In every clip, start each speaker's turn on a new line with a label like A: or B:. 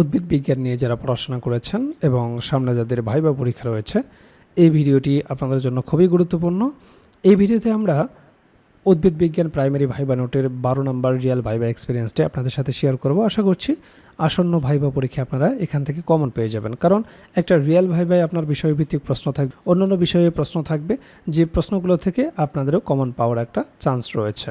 A: উদ্ভিদ বিজ্ঞান নিয়ে যারা পড়াশোনা করেছেন এবং সামনে যাদের ভাইবা পরীক্ষা রয়েছে, এই ভিডিওটি আপনাদের জন্য খুবই গুরুত্বপূর্ণ। এই ভিডিওতে আমরা উদ্ভিদ বিজ্ঞান প্রাইমারি ভাইবা নোটের বারো নম্বর রিয়াল ভাইবা এক্সপিরিয়েন্সটি আপনাদের সাথে শেয়ার করব। আশা করছি আসন্ন ভাইবা পরীক্ষা আপনারা এখান থেকে কমন পেয়ে যাবেন। কারণ একটা রিয়াল ভাইবায় আপনার বিষয়ভিত্তিক প্রশ্ন থাকবে অন্যান্য বিষয়ে প্রশ্ন থাকবে, যে প্রশ্নগুলো থেকে আপনাদেরও কমন পাওয়ার একটা চান্স রয়েছে।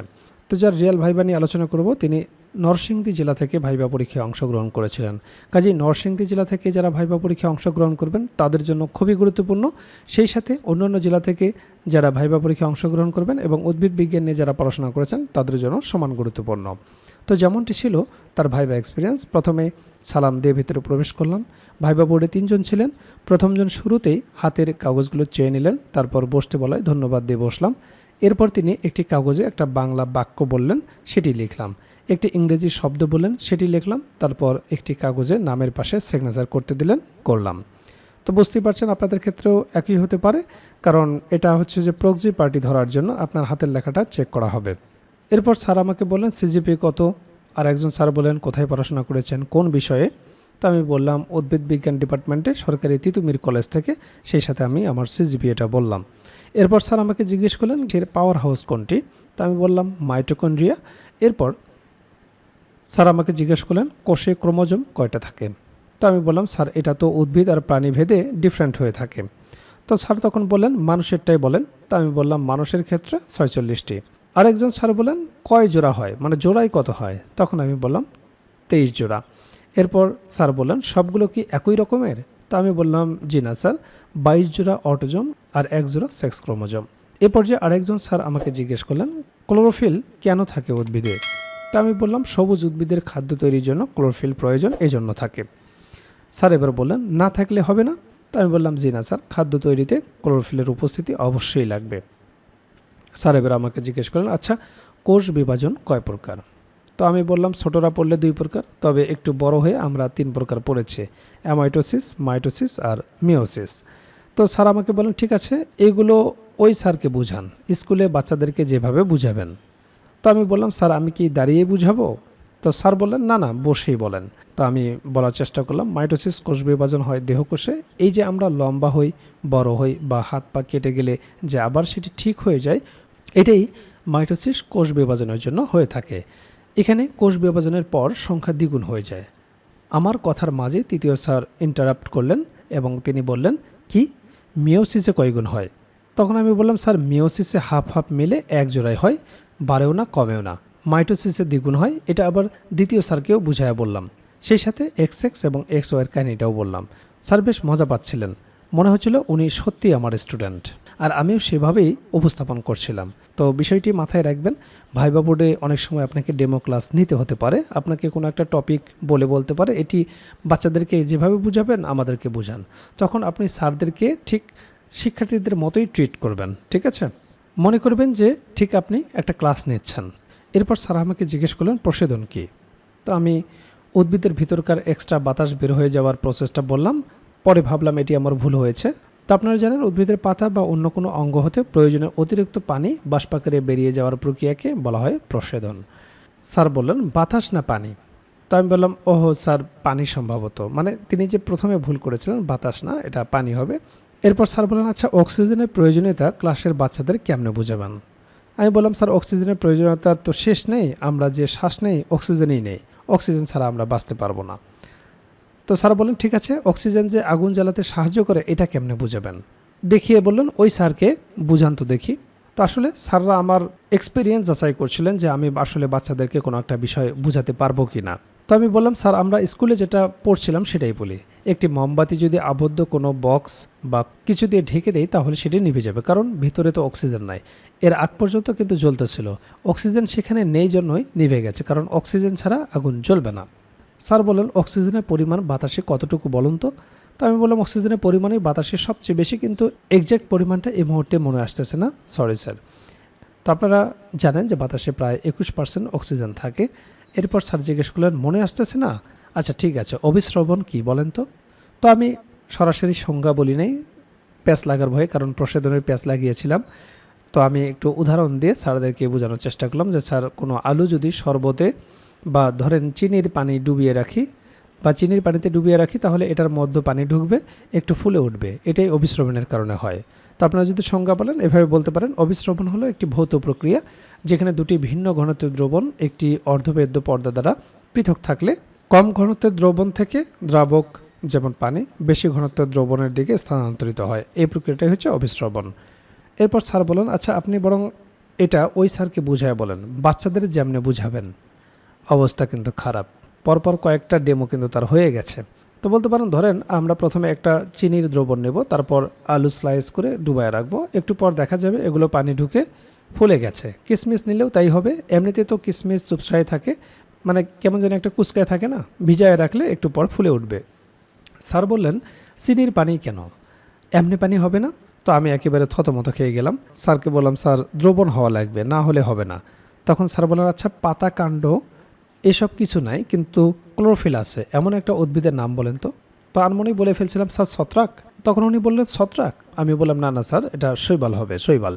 A: তো যার রিয়াল ভাইবা নিয়ে আলোচনা করব, তিনি নরসিংদী জেলা থেকে ভাইবা পরীক্ষায় অংশগ্রহণ করেছিলেন। কাজেই নরসিংদী জেলা থেকে যারা ভাইবা পরীক্ষায় অংশগ্রহণ করবেন, তাদের জন্য খুবই গুরুত্বপূর্ণ। সেই সাথে অন্যান্য জেলা থেকে যারা ভাইবা পরীক্ষায় অংশগ্রহণ করবেন এবং উদ্ভিদ বিজ্ঞান নিয়ে যারা পড়াশোনা করেছেন, তাদের জন্য সমান গুরুত্বপূর্ণ। তো যেমনটি ছিল তার ভাইবা এক্সপিরিয়েন্স প্রথমে সালাম দিয়ে ভিতরে প্রবেশ করলাম। ভাইবা বোর্ডে তিনজন ছিলেন। প্রথমজন শুরুতেই হাতের কাগজগুলো চেয়ে নিলেন, তারপর বসতে বলায় ধন্যবাদ দিয়ে বসলাম। এরপর তিনি একটি কাগজে একটা বাংলা বাক্য বললেন, সেটি লিখলাম। একটি ইংরেজি শব্দ বললেন সেটি লিখলাম, তারপর একটি কাগজে নামের পাশে সিগনেচার করতে দিলেন, করলাম। তো বুঝতেই পারছেন আপনাদের ক্ষেত্রেও একই হতে পারে, কারণ এটা হচ্ছে যে প্রক্সি পার্টি ধরার জন্য আপনার হাতের লেখাটা চেক করা হবে। এরপর স্যার আমাকে বললেন, সিজিপি কত? আর একজন স্যার বললেন, কোথায় পড়াশোনা করেছেন? কোন বিষয়ে? তো আমি বললাম, উদ্ভিদ বিজ্ঞান ডিপার্টমেন্টে সরকারি তিতুমির কলেজ থেকে, সেই সাথে আমি আমার সিজিপিএটা বললাম। এরপর স্যার আমাকে জিজ্ঞেস করলেন যে পাওয়ার হাউস কোনটি? তো আমি বললাম মাইটোকন্ড্রিয়া এরপর স্যার আমাকে জিজ্ঞেস করলেন, কোষে ক্রোমোজোম কয়টা থাকে? তো আমি বললাম, স্যার, এটা তো উদ্ভিদ আর প্রাণী ভেদে ডিফারেন্ট হয়ে থাকে। তো স্যার তখন বললেন, মানুষেরটাই বলেন। তো আমি বললাম, মানুষের ক্ষেত্রে ছয়চল্লিশটি। আরেকজন স্যার বলেন কয় জোড়া হয়? মানে জোড়াই কত হয়? তখন আমি বললাম, তেইশ জোড়া। এরপর স্যার বললেন, সবগুলো কি একই রকমের? তো আমি বললাম, জি না স্যার, বাইশ জোড়া অটোজম আর এক জোড়া সেক্স ক্রোমোজম। এ পর্যায়ে আরেকজন স্যার আমাকে জিজ্ঞেস করলেন, ক্লোরোফিল কেন থাকে উদ্ভিদে? তা আমি বললাম, সবুজ উদ্ভিদের খাদ্য তৈরির জন্য ক্লোরোফিল প্রয়োজন এই জন্য থাকে। স্যার এবার বললেন, না থাকলে হবে না? তো আমি বললাম, জি না স্যার, খাদ্য তৈরিতে ক্লোরোফিলের উপস্থিতি অবশ্যই লাগবে। স্যার এবার আমাকে জিজ্ঞেস করলেন আচ্ছা কোষ বিভাজন কয় প্রকার? তো আমি বললাম, ছোটরা পড়লে দুই প্রকার, তবে একটু বড় হয়ে আমরা তিন প্রকার পড়েছি, অ্যামাইটোসিস, মাইটোসিস আর মিওসিস তো স্যার আমাকে বলেন ঠিক আছে, এগুলো ওই স্যারকে বুঝান, স্কুলে বাচ্চাদেরকে যেভাবে বুঝাবেন। তো আমি বললাম, স্যার, আমি কি দাঁড়িয়ে বুঝাবো? তো স্যার বললেন, না না, বসেই বলেন। তো আমি বলার চেষ্টা করলাম, মাইটোসিস, কোষ বিভাজন হয় দেহকোষে, এই যে আমরা লম্বা হই, বড় হই বা হাত পা কেটে গেলে যে আবার সেটি ঠিক হয়ে যায়, এটাই মাইটোসিস কোষ বিভাজনের জন্য হয়ে থাকে। এখানে কোষ বিভাজনের পর সংখ্যা দ্বিগুণ হয়ে যায়। আমার কথার মাঝে তৃতীয় স্যার ইন্টারাপ্ট করলেন এবং তিনি বললেন, কি? মিওসিসে কয়গুণ হয়? তখন আমি বললাম, স্যার মিওসিসে হাফ হাফ মিলে এক জোড়ায় হয়। বাড়েও না, কমেও না। মাইটোসিসের দ্বিগুণ হয়, এটা আবার দ্বিতীয় স্যারকেও বুঝাইয়া বললাম। সেই সাথে এক্স এক্স এবং এক্স ওয়ের কাহিনিটাও বললাম। স্যার বেশ মজা পাচ্ছিলেন। মনে হচ্ছিল উনি সত্যিই আমার স্টুডেন্ট। আর আমিও সেভাবেই উপস্থাপন করছিলাম। তো বিষয়টি মাথায় রাখবেন, ভাইবা বোর্ডে অনেক সময় আপনাকে ডেমো ক্লাস নিতে হতে পারে। আপনাকে কোনো একটা টপিক বলে বলতে পারে। এটি বাচ্চাদেরকে যেভাবে বুঝাবেন, আমাদেরকে বুঝান। তখন আপনি স্যারদেরকে ঠিক শিক্ষার্থীদের মতোই ট্রিট করবেন। ঠিক আছে? মনে করবেন যে ঠিক আপনি একটা ক্লাস নিচ্ছেন। এরপর স্যার আমাকে জিজ্ঞেস করলেন, প্রসেদন কী? তো আমি উদ্ভিদের ভিতরকার এক্সট্রা বাতাস বের হয়ে যাওয়ার প্রসেসটা বললাম। পরে ভাবলাম এটি আমার ভুল হয়েছে। তো আপনারা জানেন, উদ্ভিদের পাতা বা অন্য কোনো অঙ্গ হতে প্রয়োজনে অতিরিক্ত পানি বাষ্পাকারে বেরিয়ে যাওয়ার প্রক্রিয়াকে বলা হয় প্রসেদন। স্যার বললেন, বাতাস না পানি? তো আমি বললাম, ওহো স্যার, পানি সম্ভবত। মানে তিনি যে প্রথমে ভুল করেছিলেন, বাতাস না, এটা পানি হবে। এরপর স্যার বললেন আচ্ছা অক্সিজেনের প্রয়োজনীয়তা ক্লাসের বাচ্চাদের কেমনে বুঝাবেন? আমি বললাম, স্যার, অক্সিজেনের প্রয়োজনীয়তা তো শেষ নেই, আমরা যে শ্বাস নেই, অক্সিজেনই নেই, অক্সিজেন ছাড়া আমরা বাঁচতে পারব না। তো স্যার বলেন ঠিক আছে, অক্সিজেন যে আগুন জ্বালাতে সাহায্য করে, এটা কেমনে বুঝাবেন? দেখিয়ে বললেন, ওই স্যারকে বুঝান তো দেখি। তো আসলে স্যাররা আমার এক্সপিরিয়েন্স যাচাই করছিলেন যে আমি আসলে বাচ্চাদেরকে কোনো একটা বিষয় বুঝাতে পারব কি না তো আমি বললাম, স্যার, আমরা স্কুলে যেটা পড়ছিলাম সেটাই বলি। একটি মোমবাতি যদি আবদ্ধ কোনো বক্স বা কিছু দিয়ে ঢেকে দেয়, তাহলে সেটি নিভে যাবে, কারণ ভিতরে তো অক্সিজেন নাই। এর আগ পর্যন্ত কিন্তু জ্বলতেছিল। অক্সিজেন সেখানে নেই জন্যই নিভে গেছে, কারণ অক্সিজেন ছাড়া আগুন জ্বলবে না। স্যার বললেন অক্সিজেনের পরিমাণ বাতাসে কতটুকু বলুন তো? তো আমি বললাম, অক্সিজেনের পরিমাণই বাতাসে সবচেয়ে বেশি, কিন্তু এক্স্যাক্ট পরিমাণটা এই মুহূর্তে মনে আসতেছে না। সরি স্যার তো আপনারা জানেন যে বাতাসে প্রায় একুশ পার্সেন্ট অক্সিজেন থাকে। এরপর স্যার জিজ্ঞেস করলেন, মনে আসতেছে না? আচ্ছা ঠিক আছে। অবিশ্রবণ কি বলেন তো? তো আমি সরাসরি সংজ্ঞা বলি নাই, প্যাঁচ লাগার ভয়ে, কারণ প্রসাদনের প্যাঁচ লাগিয়েছিলাম। তো আমি একটু উদাহরণ দিয়ে স্যারদেরকে বোঝানোর চেষ্টা করলাম যে, স্যার, কোনো আলু যদি শরবতে বা ধরেন চিনির পানি ডুবিয়ে রাখি বা চিনির পানিতে ডুবিয়ে রাখি, তাহলে এটার মধ্য পানি ঢুকবে, একটু ফুলে উঠবে। এটাই অবিশ্রবণের কারণে হয়। তো আপনারা যদি সংজ্ঞা বলেন, এভাবে বলতে পারেন অবিশ্রবণ হলো একটি ভৌত প্রক্রিয়া যেখানে দুটি ভিন্ন ঘনত্বের দ্রবণ একটি অর্ধবেদ্য পর্দা দ্বারা পৃথক থাকলে কম ঘনত্বের দ্রবণ থেকে দ্রাবক যেমন পানি, বেশি ঘনত্বের দ্রবণের দিকে স্থানান্তরিত হয়। এই প্রক্রিয়াটাই হচ্ছে অবিশ্রবণ এরপর স্যার বলেন আচ্ছা আপনি বরং এটা ওই স্যারকে বুঝায় বলেন। বাচ্চাদের যেমনি বুঝাবেন, অবস্থা কিন্তু খারাপ। পরপর কয়েকটা ডেমো কিন্তু তার হয়ে গেছে। তো বলতে পারেন, ধরেন আমরা প্রথমে একটা চিনির দ্রবণ নেব, তারপর আলু স্লাইস করে ডুবায় রাখব। একটু পর দেখা যাবে এগুলো পানি ঢুকে ফুলে গেছে। কিশমিশ নিলেও তাই হবে। এমনিতে তো কিশমিশ চুপসায় থাকে মানে কেমন যেন একটা কুচকায় থাকে না? ভিজায় রাখলে একটু পর ফুলে উঠবে। স্যার বললেন, চিনির পানি কেন? এমনি পানি হবে না? তো আমি একেবারে থতমত খেয়ে গেলাম। স্যারকে বললাম, স্যার, দ্রবণ হওয়া লাগবে, না হলে হবে না। তখন স্যার বললেন আচ্ছা পাতা, কাণ্ড, এসব কিছু নাই, কিন্তু ক্লোরোফিল আছে। এমন একটা উদ্ভিদের নাম বলেন তো? তো আনমনি বলে ফেলছিলাম, স্যার, ছত্রাক? তখন উনি বললেন, ছত্রাক? আমি বললাম, না না, স্যার, এটা শৈবাল হবে, শৈবাল।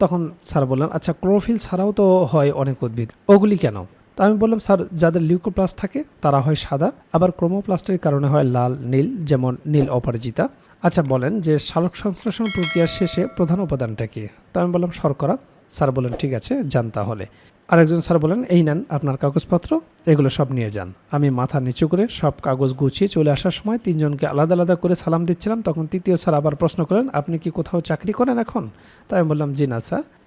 A: তখন স্যার বললেন আচ্ছা ক্লোরোফিল ছাড়াও তো হয় অনেক উদ্ভিদ, ওগুলি কেন? তো আমি বললাম, স্যার, যাদের লিউকোপ্লাস্ট থাকে, তারা হয় সাদা। আবার ক্রোমোপ্লাস্টের কারণে হয় লাল, নীল, যেমন নীল অপরাজিতা। আচ্ছা বলেন যে সালক সংশ্লেষণ প্রক্রিয়ার শেষে প্রধান উপাদানটা কি? তো আমি বললাম, শর্করা। স্যার বলেন, ঠিক আছে, যান তাহলে। আরেকজন স্যার বলেন, এই নেন আপনার কাগজপত্র, এগুলো সব নিয়ে যান। আমি মাথা নিচু করে সব কাগজ গুছিয়ে চলে আসার সময় তিনজনকে আলাদা আলাদা করে সালাম দিচ্ছিলাম। তখন তৃতীয় স্যার আবার প্রশ্ন করেন আপনি কি কোথাও চাকরি করেন এখন? তাই আমি বললাম, জি না, স্যার।